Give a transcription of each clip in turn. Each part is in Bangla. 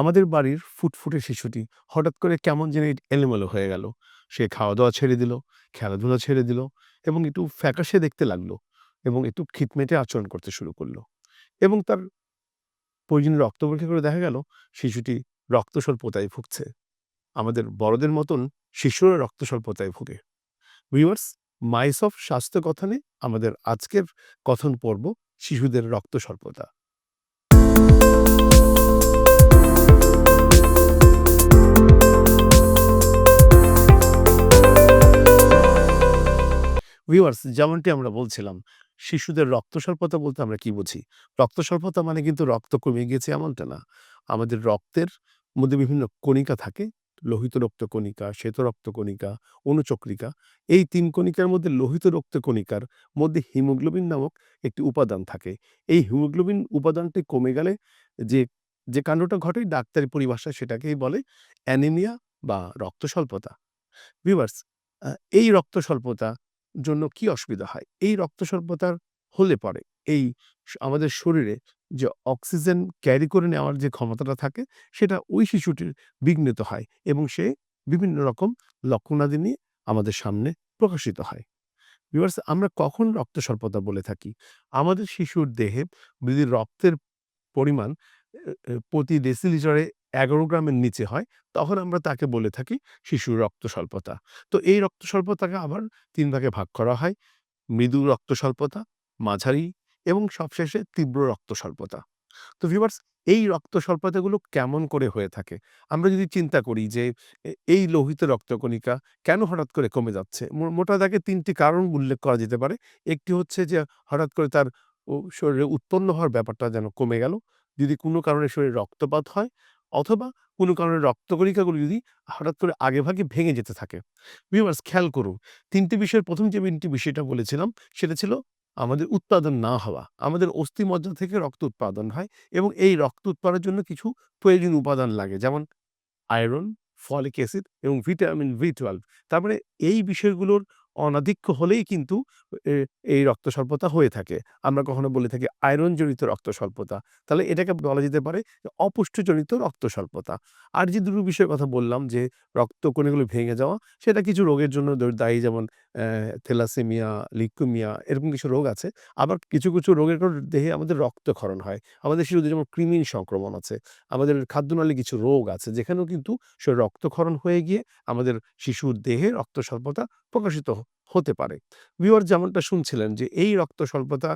আমাদের বাড়ির ফুটফুটে শিশুটি হঠাৎ করে কেমন যেন এলোমেলো হয়ে গেল। সে খাওয়া দাওয়া ছেড়ে দিল, খেলাধুলা ছেড়ে দিল এবং একটু ফ্যাকাশে দেখতে লাগল এবং একটু খিটমেটে আচরণ করতে শুরু করল এবং তার প্রয়োজনীয় রক্ত পরীক্ষা করে দেখা গেল শিশুটি রক্ত স্বল্পতায় ভুগছে। আমাদের বড়দের মতন শিশুরা রক্ত স্বল্পতায় ভুগে। ভিউয়ার্স, মাইসফ স্বাস্থ্য কথনে আমাদের আজকের কথন পর্ব শিশুদের রক্ত স্বল্পতা ভিউয়ার্স যেমনটি আমরা বলছিলাম, শিশুদের রক্ত স্বল্পতা বলতে আমরা কি বুঝি? রক্ত স্বল্পতা মানে কিন্তু রক্ত কমে গিয়েছে এমনটা না। আমাদের রক্তের মধ্যে বিভিন্ন কণিকা থাকে, লোহিত রক্ত কণিকা, শ্বেত রক্ত কণিকা, অনুচক্রিকা। এই তিন কণিকার মধ্যে লোহিত রক্ত কণিকার মধ্যে হিমোগ্লোবিন নামক একটি উপাদান থাকে। এই হিমোগ্লোবিন উপাদানটি কমে গেলে যে যে কাণ্ডটা ঘটে, ডাক্তারি পরিভাষায় সেটাকেই বলে অ্যানিমিয়া বা রক্ত স্বল্পতা। ভিউয়ার্স এই রক্ত স্বল্পতা জন্য কি অসুবিধা হয়? এই রক্ত স্বল্পতার হলে পরে এই আমাদের শরীরে যে অক্সিজেন ক্যারি করে নেওয়ার যে ক্ষমতাটা থাকে, সেটা ওই শিশুটির বিঘ্নিত হয় এবং সে বিভিন্ন রকম লক্ষণাদি নিয়ে আমাদের সামনে প্রকাশিত হয়। ভিউয়ার্স, আমরা কখন রক্ত স্বল্পতা বলে থাকি? আমাদের শিশুর দেহে যদি রক্তের পরিমাণ প্রতি ডেসিলিটারে এগারো গ্রামের নিচে হয়, তখন আমরা তাকে বলে থাকি শিশুর রক্ত স্বল্পতা। তো এই রক্ত স্বল্পতাকে আবার তিন ভাগে ভাগ করা হয়, মৃদু রক্ত স্বল্পতা, মাঝারি এবং সবশেষে তীব্র রক্ত স্বল্পতা। তো ভিউয়ার্স এই রক্ত স্বল্পতাগুলো কেমন করে হয়ে থাকে? আমরা যদি চিন্তা করি যে এই লোহিত রক্তকণিকা কেন হঠাৎ করে কমে যাচ্ছে? মোটা দাগে তিনটি কারণ উল্লেখ করা যেতে পারে। একটি হচ্ছে যে, হঠাৎ করে তার শরীরে উৎপন্ন হওয়ার ব্যাপারটা যেন কমে গেল। যদি কোনো কারণে শরীরে রক্তপাত হয় অথবা কোনো কারণে রক্তকণিকাগুলো যদি হঠাৎ করে আগেভাগে ভেঙে যেতে থাকে। ভিউয়ার্স খেয়াল করুন, তিনটি বিষয়ের প্রথম যে তিনটি বিষয়টা বলেছিলাম, সেটা ছিল আমাদের উৎপাদন না হওয়া, আমাদের অস্থিমজ্জা থেকে রক্ত উৎপাদন হয় এবং এই রক্ত উৎপাদনের জন্য কিছু প্রয়োজনীয় উপাদান লাগে, যেমন আয়রন ফলিক অ্যাসিড এবং ভিটামিন ভি টুয়েলভ তারপরে এই বিষয়গুলোর অনাধিক্য হলেই কিন্তু এই রক্ত স্বল্পতা হয়ে থাকে। আমরা কখনো বলে থাকি আয়রন জনিত রক্ত স্বল্পতা। তাহলে এটাকে বলা যেতে পারে অপুষ্টিজনিত রক্ত স্বল্পতা। আর যে দুটো বিষয়ের কথা বললাম যে রক্ত কণিগুলো ভেঙে যাওয়া, সেটা কিছু রোগের জন্য দায়ী যেমন থেলাসেমিয়া লিকুমিয়া এরকম কিছু রোগ আছে। আবার কিছু কিছু রোগের দেহে আমাদের রক্তক্ষরণ হয়। আমাদের শিশুদের যেমন কৃমির সংক্রমণ আছে, আমাদের খাদ্যনালী কিছু রোগ আছে, যেখানেও কিন্তু সে রক্তক্ষরণ হয়ে গিয়ে আমাদের শিশুর দেহে রক্ত স্বল্পতা প্রকাশিত হতে পারে। ভিউয়ার যেমনটা শুনছিলেন যে, এই রক্ত স্বল্পতা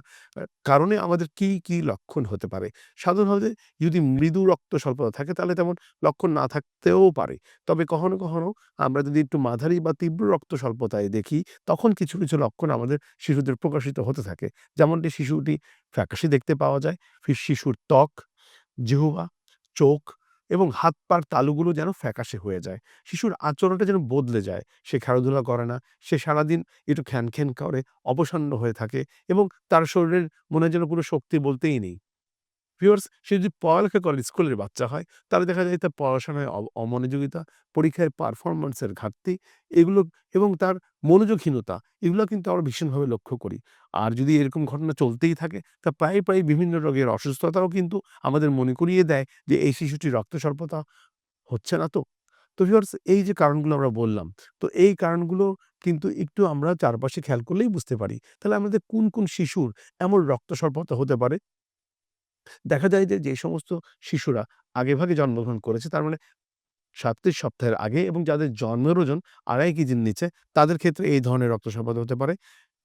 কারণে আমাদের কি কি লক্ষণ হতে পারে? সাধারণভাবে যদি মৃদু রক্ত স্বল্পতা থাকে, তাহলে তেমন লক্ষণ না থাকতেও পারে। তবে কখনো কখনো আমরা যদি একটু মাঝারি বা তীব্র রক্ত স্বল্পতায় দেখি, তখন কিছু কিছু লক্ষণ আমাদের শিশুদের প্রকাশিত হতে থাকে। যেমনটি শিশুটি ফ্যাকাশি দেখতে পাওয়া যায় শিশুর ত্বক, জিহ্বা, চোখ এবং হাত পার তালুগুলো যেন ফ্যাকাশে হয়ে যায়। শিশুর আচরণটা যেন বদলে যায়। সে খেলাধুলা করে না। সে সারাদিন একটু খ্যান খ্যান করে, অবসন্ন হয়ে থাকে এবং তার শরীরের মনে যেন কোনো শক্তি বলতেই নেই। ভিউয়ার্স সে যদি পড়ালেখা করে স্কুলের বাচ্চা হয়, তাহলে দেখা যায় তার পড়াশোনায় অমনোযোগিতা, পরীক্ষায় পারফরমেন্সের ঘাটতি, এগুলো এবং তার মনোযোগহীনতা, এগুলো কিন্তু আমরা ভীষণভাবে লক্ষ্য করি। আর যদি এরকম ঘটনা চলতেই থাকে, তা প্রায় প্রায় বিভিন্ন রোগের অসুস্থতাও কিন্তু আমাদের মনে করিয়ে দেয় যে, এই শিশুটি রক্ত স্বল্পতা হচ্ছে না তো। তো ভিউয়ার্স এই যে কারণগুলো আমরা বললাম, তো এই কারণগুলো কিন্তু একটু আমরা চারপাশে খেয়াল করলেই বুঝতে পারি। তাহলে আমাদের কোন কোন শিশুর এমন রক্ত স্বল্পতা হতে পারে? দেখা যায় যে, যে সমস্ত শিশুরা আগেভাগে জন্মগ্রহণ করেছে তার মানে ৩৭ সপ্তাহের আগে এবং যাদের জন্মের ওজন ২.৫ কেজির নিচে তাদের ক্ষেত্রে এই ধরনের রক্ত স্বল্পতা হতে পারে।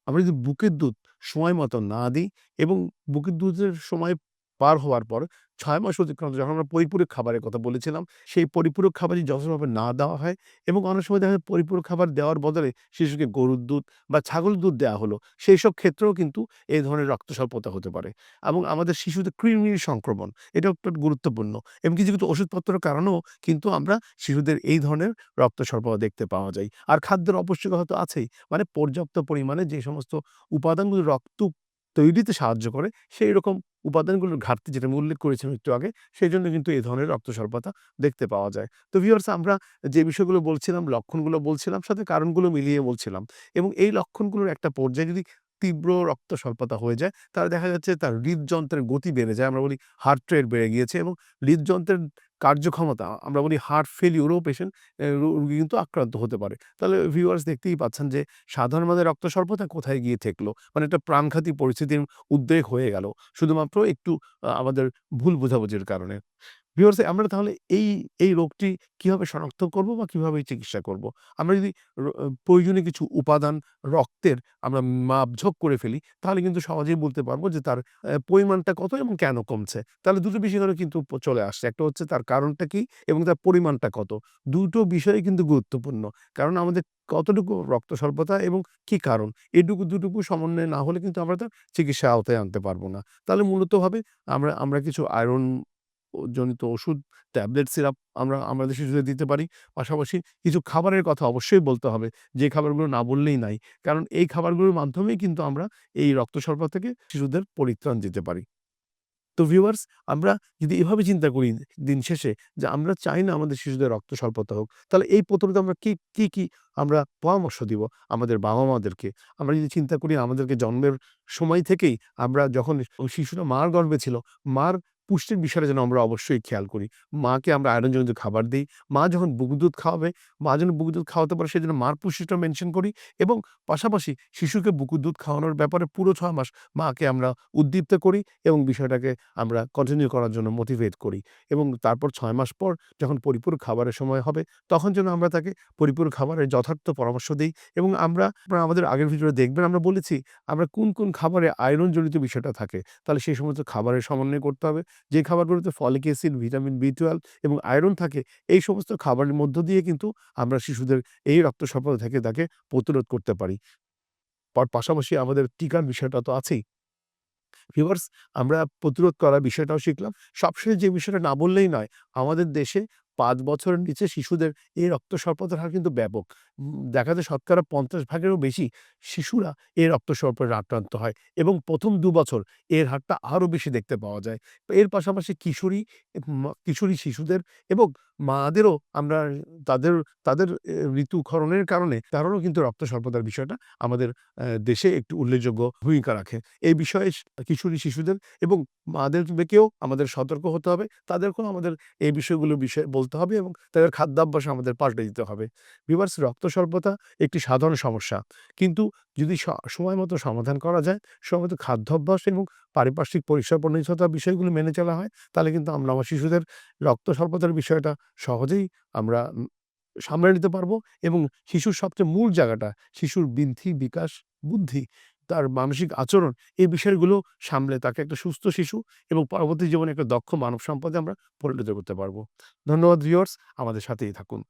আমরা যদি বুকের দুধ সময় মতো না দিই এবং বুকের দুধের সময় পার হওয়ার পর ৬ মাস অতিক্রান্ত যখন আমরা পরিপূরক খাবারের কথা বলেছিলাম, সেই পরিপূরক খাবার যদি যথাযথভাবে না দেওয়া হয় এবং অনেক সময় দেখা যায় পরিপূরক খাবার দেওয়ার বদলে শিশুকে গরুর দুধ বা ছাগল দুধ দেওয়া হলো, সেই সব ক্ষেত্রেও কিন্তু এই ধরনের রক্ত স্বল্পতা হতে পারে। এবং আমাদের শিশুদের কৃমির সংক্রমণ এটাও একটা গুরুত্বপূর্ণ এবং কিছু, কিছু ওষুধপত্রের কারণেও কিন্তু আমরা শিশুদের এই ধরনের রক্ত স্বল্পতা দেখতে পাওয়া যায়। আর খাদ্যের অপুষ্টিকতা তো আছেই। মানে পর্যাপ্ত পরিমাণে যে সমস্ত উপাদানগুলো রক্ত তৈরিতে সাহায্য করে, সেই রকম উপাদানগুলোর ঘাটতি যেটা আমি উল্লেখ করেছিলাম একটু আগে, সেই জন্য কিন্তু এই ধরনের রক্ত স্বল্পতা দেখতে পাওয়া যায়। তো ভিউয়ার্স আমরা যে বিষয়গুলো বলছিলাম, লক্ষণগুলো বলছিলাম, সাথে কারণগুলো মিলিয়ে বলছিলাম এবং এই লক্ষণগুলোর একটা পর্যায়ে যদি তীব্র রক্ত স্বল্পতা হয়ে যায়, তাহলে দেখা যাচ্ছে তার হৃদযন্ত্রের গতি বেড়ে যায়। আমরা বলি হার্ট রেট বেড়ে গিয়েছে এবং হৃদযন্ত্রের কার্যক্ষমতা, আমরা বলি হার্ট ফেলিউরও পেশেন্ট রোগী কিন্তু আক্রান্ত হতে পারে। তাহলে ভিউয়ার্স দেখতেই পাচ্ছেন যে, সাধারণ মানে রক্ত স্বল্পতা কোথায় গিয়ে থেকলো মানে একটা প্রাণঘাতী পরিস্থিতির উদ্বেগ হয়ে গেল। শুধুমাত্র একটু আমাদের ভুল বোঝাবুঝির কারণে। ভিউয়ার্স আমরা তাহলে এই, এই রোগটি কীভাবে শনাক্ত করব বা কীভাবে চিকিৎসা করব? আমরা যদি প্রয়োজনীয় কিছু উপাদান রক্তের আমরা মাপঝোঁক করে ফেলি তাহলে কিন্তু সহজেই বলতে পারব যে তার পরিমাণটা কত এবং কেন কমছে। তাহলে দুটো বিষয় কিন্তু চলে আসছে। একটা হচ্ছে তার কারণটা কি এবং তার পরিমাণটা কত। দুটো বিষয়ই কিন্তু গুরুত্বপূর্ণ। কারণ আমাদের কতটুকু রক্ত স্বল্পতা এবং কি কারণ? এটুকু দুটুকু সমন্বয় না হলে কিন্তু আমরা তার চিকিৎসার আওতায় আনতে পারব না। তাহলে মূলতভাবে আমরা আমরা কিছু আয়রন জনিত ওষুধ, ট্যাবলেট, সিরাপ আমরা আমাদের শিশুদের দিতে পারি। পাশাপাশি কিছু খাবারের কথা অবশ্যই বলতে হবে। যে খাবারগুলো না বললেই নাই। কারণ এই খাবারগুলোর মাধ্যমেই কিন্তু আমরা এই রক্ত স্বল্পতা থেকে শিশুদের পরিত্রাণ দিতে পারি। তো ভিউয়ার্স আমরা যদি এভাবে চিন্তা করি দিন শেষে যে আমরা চাই না আমাদের শিশুদের রক্ত স্বল্পতা হোক। তাহলে এই প্রথমত আমরা কি, কি, কি আমরা পরামর্শ দিব আমাদের বাবা-মাদেরকে? আমরা যদি চিন্তা করি আমাদেরকে জন্মের সময় থেকেই আমরা যখন শিশুরা মার গর্ভে ছিল, মার পুষ্টির বিষয়টা যেন আমরা অবশ্যই খেয়াল করি। মাকে আমরা আয়রনজনিত খাবার দিই মা যখন বুক দুধ খাওয়াবে, মা যেন বুক দুধ খাওয়াতে পারে সেজন্য মার পুষ্টিটা মেনশন করি এবং পাশাপাশি শিশুকে বুকের দুধ খাওয়ানোর ব্যাপারে পুরো ৬ মাস মাকে আমরা উদ্দীপ্ত করি এবং বিষয়টাকে আমরা কন্টিনিউ করার জন্য মোটিভেট করি এবং তারপর ছয় মাস পর যখন পরিপূরক খাবারের সময় হবে তখন যেন আমরা তাকে পরিপূরক খাবারের যথার্থ পরামর্শ দিই এবং আমরা আমাদের আগের ভিডিওতে দেখবেন আমরা বলেছি আমরা কোন, কোন খাবারে আয়রনজনিত বিষয়টা থাকে। তাহলে সেই সমস্ত খাবারের সমন্বয় করতে হবে। যে খাবারগুলোতে ফলিক অ্যাসিড, ভিটামিন B12 এবং আয়রন থাকে এই সমস্ত খাবারের মধ্য দিয়ে কিন্তু আমরা শিশুদের এই রক্ত স্বল্পতা থেকে তাকে প্রতিরোধ করতে পারি। পর পাশাপাশি আমাদের টিকার বিষয়টা তো আছেই। ভিভার্স আমরা প্রতিরোধ করার বিষয়টাও শিখলাম। সবশেষে যে বিষয়টা না বললেই নয়, আমাদের দেশে ৫ বছরের নিচে শিশুদের এই রক্ত স্বল্পতার হার কিন্তু ব্যাপক। দেখা যায় শতকরা ৫০ ভাগেরও বেশি শিশুরা এই রক্ত স্বল্পতায় আক্রান্ত হয় এবং ১ম ২ বছর এর হারটা আরও বেশি দেখতে পাওয়া যায়। এর পাশাপাশি কিশোরী কিশোরী শিশুদের এবং মাদেরও আমরা তাদের, তাদের ঋতুক্ষরণের কারণে তাদেরও কিন্তু রক্ত স্বল্পতার বিষয়টা আমাদের দেশে একটু উল্লেখযোগ্য ভূমিকা রাখে। এই বিষয়ে কিশোরী শিশুদের এবং মাদেরকেও আমাদের সতর্ক হতে হবে। তাদেরকেও আমাদের এই বিষয়গুলোর বিষয়ে বলতে হবে এবং তাদের খাদ্যাভ্যাস আমাদের পাল্টে দিতে হবে। ভিউয়ার্স রক্ত স্বল্পতা একটি সাধারণ সমস্যা। কিন্তু যদি সময় মতো সমাধান করা যায়, সময়মতো খাদ্যাভ্যাস এবং পারিপার্শ্বিক পরিষ্কার-পরিচ্ছন্নতা বিষয়গুলো মেনে চলা হয়, তাহলে কিন্তু আমরা আমার শিশুদের রক্ত স্বল্পতার বিষয়টা সহজেই আমরা সামলে নিতে পারব এবং শিশুর সবচেয়ে মূল জায়গাটা শিশুর বৃদ্ধি, বিকাশ, বুদ্ধি, তার মানসিক আচরণ এই বিষয়গুলো সামলে তাকে একটা সুস্থ শিশু এবং পরবর্তী জীবনে একটা দক্ষ মানব সম্পদে আমরা পরিণত করতে পারব ধন্যবাদ ভিওর্স আমাদের সাথেই থাকুন।